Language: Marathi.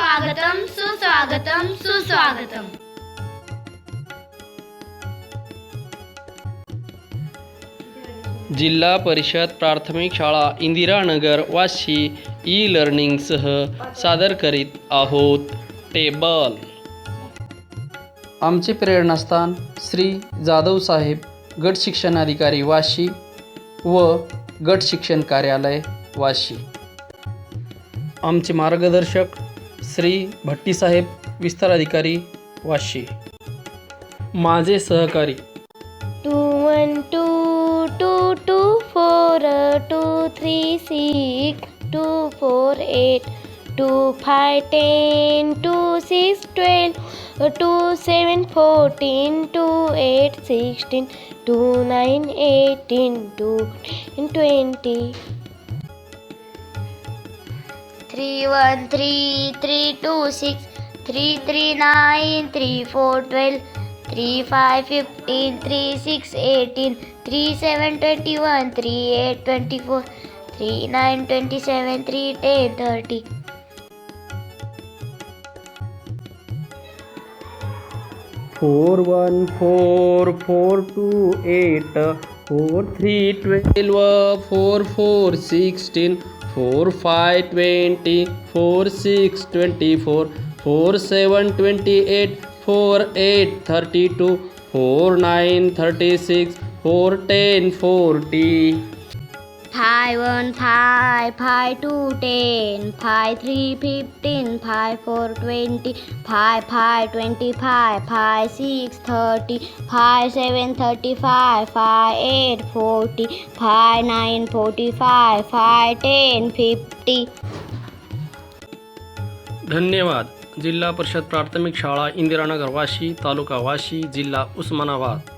स्वागतम सुस्वागतम सुस्वागतम. जिल्हा परिषद प्राथमिक शाळा इंदिरानगर वाशी ई लर्निंगसह सादर करीत आहोत टेबल. आमचे प्रेरणास्थान श्री जाधव साहेब गट शिक्षणाधिकारी वाशी व गट शिक्षण कार्यालय वाशी. आमचे मार्गदर्शक श्री भट्टीसाहेब विस्तार अधिकारी वाशी. माझे सहकारी. Two one two two two four two three six two four eight two five ten two six twelve two seven fourteen two eight sixteen two nine eighteen two twenty. three one three three two six three three nine three four twelve three five fifteen three six eighteen three seven twenty one three eight twenty four three nine twenty seven three ten thirty four one four four two eight four three twelve four four sixteen four five twenty four six twenty four four seven twenty eight four eight thirty two four nine thirty six four ten forty five one five five two ten five three fifteen five four twenty five five twenty five five six thirty five seven thirty five five eight forty five nine forty five five ten fifty धन्यवाद। जिला परिषद प्राथमिक शाला इंदिरा नगर वाशी, तालुका वाशी जिला उस्मानाबाद।